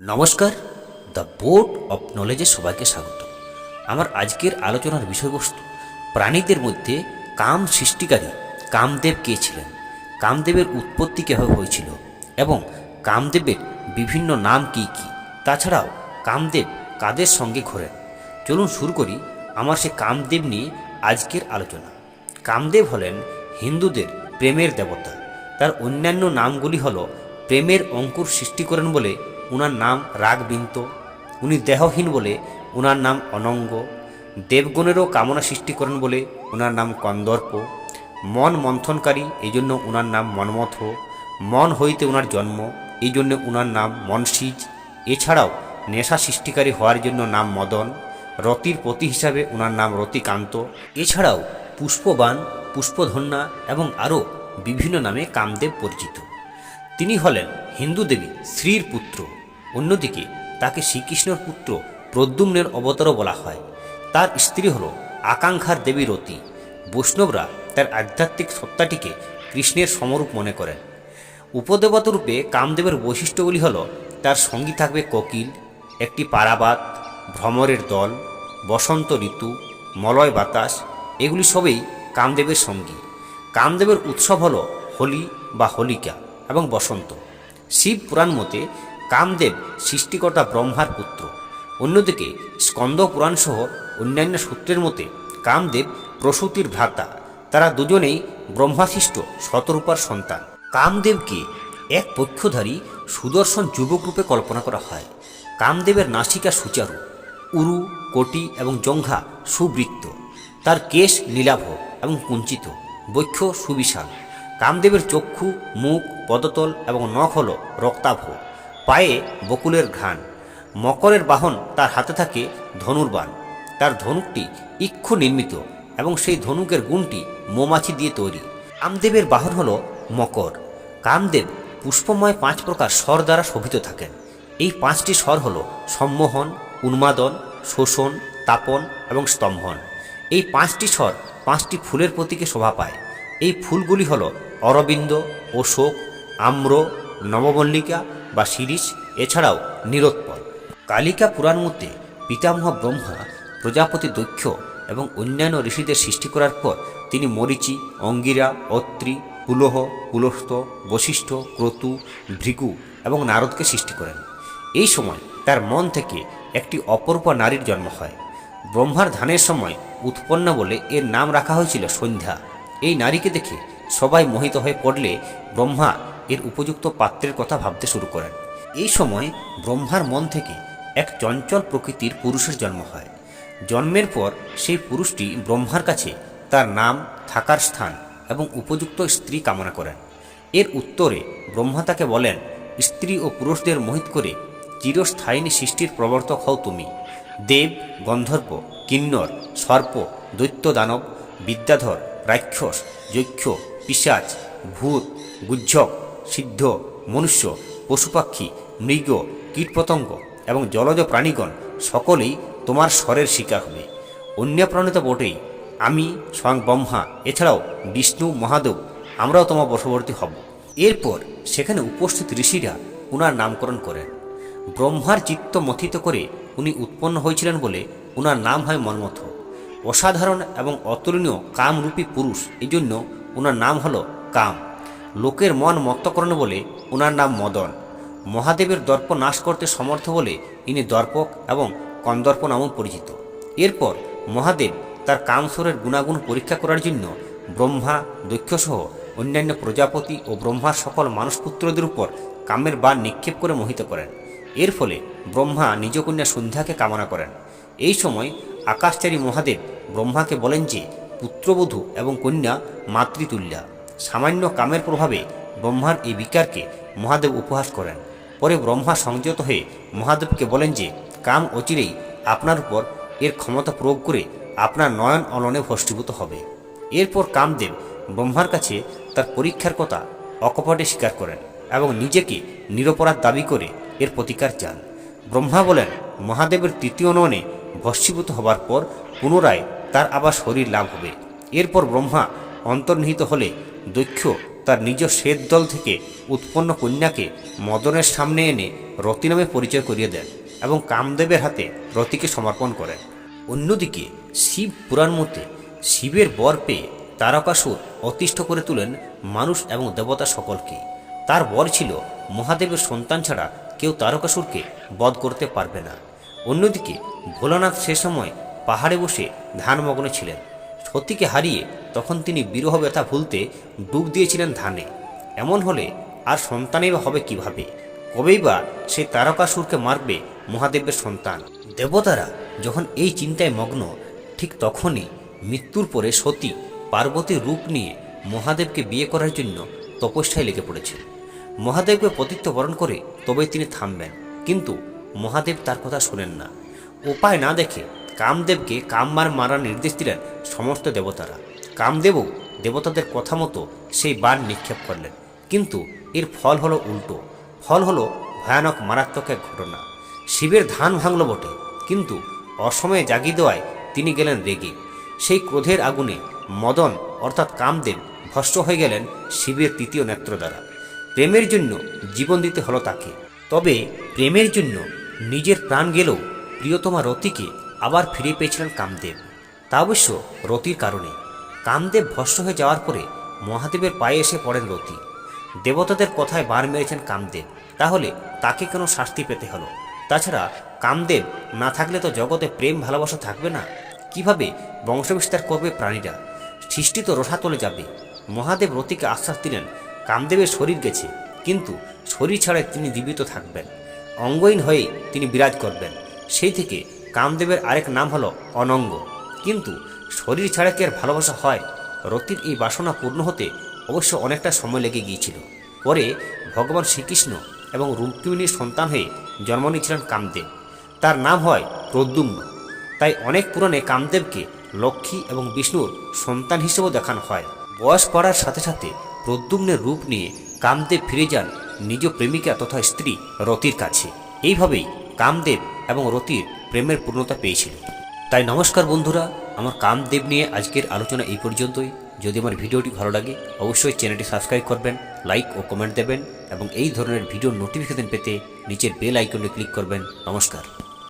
নমস্কার, the board of নলেজে সবাইকে স্বাগত। আমার আজকের আলোচনার বিষয়বস্তু, প্রাণীদের মধ্যে কাম সৃষ্টিকারী কামদেব কে ছিলেন, কামদেবের উৎপত্তি কীভাবে হয়েছিল এবং কামদেবের বিভিন্ন নাম কি কি। তাছাড়াও কামদেব কাদের সঙ্গে ঘোরেন? চলুন শুরু করি আমার সে কামদেব নিয়ে আজকের আলোচনা। কামদেব হলেন হিন্দুদের প্রেমের দেবতা। তার অন্যান্য নামগুলি হল প্রেমের অঙ্কুর সৃষ্টি করেন বলে উনার নাম রাগবিন্ত। উনি দেহহীন বলে উনার নাম অনঙ্গ। দেবগণেরও কামনা সৃষ্টি করেন বলে উনার নাম কন্দর্প। মন মন্থনকারী এই জন্য উনার নাম মনমথ। মন হইতে উনার জন্ম এই জন্য উনার নাম মনসিজ। এছাড়াও নেশা সৃষ্টিকারী হওয়ার জন্য নাম মদন। রতির পতি হিসাবে ওনার নাম রতিকান্ত। এছাড়াও পুষ্পবান, পুষ্পধন্যা এবং আরও বিভিন্ন নামে কামদেব পরিচিত। তিনি হলেন হিন্দু দেবী শ্রীর পুত্র। অন্যদিকে তাকে শ্রীকৃষ্ণর পুত্র প্রদ্যুম্নের অবতারও বলা হয়। তার স্ত্রী হল আকাঙ্ক্ষার দেবী রতি। বৈষ্ণবরা তার আধ্যাত্মিক সত্তাটিকে কৃষ্ণের সমরূপ মনে করেন। উপদেবতা রূপে কামদেবের বৈশিষ্ট্যগুলি হল তার সঙ্গী থাকবে কোকিল, একটি পারাবাত, ভ্রমরের দল, বসন্ত ঋতু, মলয় বাতাস, এগুলি সবই কামদেবের সঙ্গী। কামদেবের উৎসব হল হোলি বা হোলিকা। এবং বসন্ত। শিব পুরাণ মতে কামদেব সৃষ্টিকর্তা ব্রহ্মার পুত্র। অন্যদিকে স্কন্দ পুরাণ সহ অন্যান্য সূত্রের মতে কামদেব প্রসূতির ভ্রাতা। তারা দুজনেই ব্রহ্মাশিষ্ট শতরূপার সন্তান। কামদেবকে এক পক্ষধারী সুদর্শন যুবক রূপে কল্পনা করা হয়। কামদেবের নাসিকা সুচারু, উরু, কোটি এবং জঙ্ঘা সুবৃত্ত। তার কেশ নীলাভ এবং কুঞ্চিত বক্ষ সুবিশাল। কামদেবের চক্ষু, মুখ, পদতল এবং নখ হল রক্তাভ, পায়ে বকুলের ঘ্রাণ। মকরের বাহন তার হাতে থাকে ধনুর্বান তার ধনুকটি ইক্ষু নির্মিত এবং সেই ধনুকের গুণটি মৌমাছি দিয়ে তৈরি। কামদেবের বাহন হল মকর। কামদেব পুষ্পময় পাঁচ প্রকার স্বর দ্বারা শোভিত থাকেন। এই পাঁচটি স্বর হল সম্মোহন, উন্মাদন, শোষণ, তাপন এবং স্তম্ভন। এই পাঁচটি স্বর পাঁচটি ফুলের প্রতীকে শোভা পায়। এই ফুলগুলি হল অরবিন্দ, অশোক, আম্র, নবমল্লিকা বা শিরিষ, এছাড়াও নিরোৎপল। কালিকা পুরাণ মতে পিতামহ ব্রহ্মা প্রজাপতি দক্ষ এবং অন্যান্য ঋষিদের সৃষ্টি করার পর তিনি মরিচি, অঙ্গিরা, অত্রি, পুলহ পুলস্ত বশিষ্ঠ, ক্রতু, ভৃগু এবং নারদকে সৃষ্টি করেন। এই সময় তার মন থেকে একটি অপরূপা নারীর জন্ম হয়। ব্রহ্মার ধানের সময় উৎপন্ন বলে এর নাম রাখা হয়েছিল সন্ধ্যা। এই নারীকে দেখে সবাই মোহিত হয়ে পড়লে ব্রহ্মা এর উপযুক্ত পাত্রের কথা ভাবতে শুরু করেন। এই সময় ব্রহ্মার মন থেকে এক চঞ্চল প্রকৃতির পুরুষের জন্ম হয়। জন্মের পর সেই পুরুষটি ব্রহ্মার কাছে তার নাম, থাকার স্থান এবং উপযুক্ত স্ত্রী কামনা করেন। এর উত্তরে ব্রহ্মা তাকে বলেন, স্ত্রী ও পুরুষদের মোহিত করে চিরস্থায়িনী সৃষ্টির প্রবর্তক হও তুমি। দেব, গন্ধর্ব, কিন্নর, সর্প দৈত্য দানব বিদ্যাধর, রাক্ষস, যক্ষ পিসাচ ভূত, গুজ্জক, সিদ্ধ, মনুষ্য পশুপাক্ষী মৃগ, কীটপতঙ্গ এবং জলজ প্রাণীগণ সকলেই তোমার স্বরের শিকার হবে। অন্য প্রাণী তো বটেই। আমি স্বয়ং ব্রহ্মা, এছাড়াও বিষ্ণু, মহাদেব, আমরাও তোমার বশবর্তী হব। এরপর সেখানে উপস্থিত ঋষিরা উনার নামকরণ করেন। ব্রহ্মার চিত্ত মথিত করে উনি উৎপন্ন হয়েছিলেন বলে উনার নাম হয় মন্মথ। অসাধারণ এবং অতুলনীয় কামরূপী পুরুষ এই জন্য ওনার নাম হলো কাম। লোকের মন মত্ত করেন বলে ওনার নাম মদন। মহাদেবের দর্প নাশ করতে সমর্থ বলে ইনি দর্পক এবং কন্দর্প নামও পরিচিত। এরপর মহাদেব তার কামস্বরের গুণাগুণ পরীক্ষা করার জন্য ব্রহ্মা দক্ষসহ অন্যান্য প্রজাপতি ও ব্রহ্মার সকল মানুষপুত্রদের উপর কামের বান নিক্ষেপ করে মোহিত করেন। এর ফলে ব্রহ্মা নিজ কন্যা সন্ধ্যাকে কামনা করেন। এই সময় আকাশচারী মহাদেব ব্রহ্মাকে বলেন যে পুত্রবধূ এবং কন্যা মাতৃতুল্যা। সামান্য কামের প্রভাবে ব্রহ্মার এই বিকারকে মহাদেব উপহাস করেন। পরে ব্রহ্মা সংযত হয়ে মহাদেবকে বলেন যে, কাম অচিরেই আপনার উপর এর ক্ষমতা প্রয়োগ করে আপনার নয়ন অলনে ভস্মীভূত হবে। এরপর কামদেব ব্রহ্মার কাছে তার পরীক্ষার কথা অকপটে স্বীকার করেন এবং নিজেকে নিরপরাধ দাবি করে এর প্রতিকার চান। ব্রহ্মা বলেন, মহাদেবের তৃতীয় নয়নে ভস্মীভূত হবার পর পুনরায় তার আবার শরীর লাভ হবে। এরপর ব্রহ্মা অন্তর্নিহিত হলে দক্ষ তার নিজ শ্বেত দল থেকে উৎপন্ন কন্যাকে মদনের সামনে এনে রতি নামে পরিচয় করিয়ে দেন এবং কামদেবের হাতে রতিকে সমর্পণ করেন। অন্যদিকে শিব পুরাণ মতে শিবের বর পেয়ে তারকাসুর অতিষ্ঠ করে তুলেন মানুষ এবং দেবতা সকলকে। তার বর ছিল মহাদেবের সন্তান ছাড়া কেউ তারকাসুরকে বধ করতে পারবে না। অন্যদিকে ভোলানাথ সে সময় পাহাড়ে বসে ধানমগ্ন ছিলেন। সতীকে হারিয়ে তখন তিনি বিরহ ব্যথা ভুলতে ডুব দিয়েছিলেন ধানে এমন হলে আর সন্তানই হবে কীভাবে? কবেই বা সে তারকাসুরকে মারবে মহাদেবের সন্তান। দেবতারা যখন এই চিন্তায় মগ্ন, ঠিক তখনই মৃত্যুর পরে সতী পার্বতীর রূপ নিয়ে মহাদেবকে বিয়ে করার জন্য তপস্যায় লেগে পড়েছে মহাদেবকে পতিত্ব বরণ করে তবেই তিনি থামবেন। কিন্তু মহাদেব তার কথা শোনেন না। উপায় না দেখে কামদেবকে কামমার মারার নির্দেশ দিলেন সমস্ত দেবতারা। কামদেবও দেবতাদের কথা মতো সেই বান নিক্ষেপ করলেন। কিন্তু এর ফল হলো উল্টো। ফল হলো ভয়ানক মারাত্মক এক ঘটনা। শিবের ধান ভাঙল বটে, কিন্তু অসময়ে জাগিয়ে দেওয়ায় তিনি গেলেন রেগে। সেই ক্রোধের আগুনে মদন অর্থাৎ কামদেব ভস্ম হয়ে গেলেন শিবের তৃতীয় নেত্র দ্বারা। প্রেমের জন্য জীবন দিতে হলো তাকে। তবে প্রেমের জন্য নিজের প্রাণ গেলেও প্রিয়তমা রতিকে আবার ফিরে পেয়েছিলেন কামদেব। তা অবশ্য রতির কারণে। কামদেব ভস্ম হয়ে যাওয়ার পরে মহাদেবের পায়ে এসে পড়েন রতি। দেবতাদের কথায় বার মেরেছেন কামদেব। তাহলে তাকে কেন শাস্তি পেতে হলো? তাছাড়া কামদেব না থাকলে তো জগতে প্রেম, ভালোবাসা থাকবে না। কীভাবে বংশবিস্তার করবে প্রাণীরা? সৃষ্টি তো রসাতলে যাবে। মহাদেব রতিকে আশ্বাস দিলেন, কামদেবের শরীর গেছে। কিন্তু শরীর ছাড়াই তিনি জীবিত থাকবেন। অঙ্গহীন হয়ে তিনি বিরাজ করবেন। সেই থেকে কামদেবের আরেক নাম হলো অনঙ্গ। কিন্তু শরীর ছাড়া কি আর ভালোবাসা হয়? রতির এই বাসনা পূর্ণ হতে অবশ্য অনেকটা সময় লেগে গিয়েছিল। পরে ভগবান শ্রীকৃষ্ণ এবং রুক্মিণীর সন্তান হয়ে জন্ম নিয়েছিলেন কামদেব। তার নাম হয় প্রদ্যুম্ন। তাই অনেক পুরাণে কামদেবকে লক্ষ্মী এবং বিষ্ণুর সন্তান হিসেবেও দেখানো হয়। বয়স পড়ার সাথে সাথে প্রদ্যুম্নের রূপ নিয়ে কামদেব ফিরে যান নিজ প্রেমিকা তথা স্ত্রী রতির কাছে। এইভাবেই কামদেব এবং রতির প্রেমের পূর্ণতা পেয়েছিল। তাই নমস্কার বন্ধুরা, আমার কামদেব নিয়ে আজকের আলোচনা এই পর্যন্তই। যদি আমার ভিডিওটি ভালো লাগে, অবশ্যই চ্যানেলটি সাবস্ক্রাইব করবেন, লাইক ও কমেন্ট দেবেন এবং এই ধরনের ভিডিও নোটিফিকেশন পেতে নিচের বেল আইকনে ক্লিক করবেন। নমস্কার।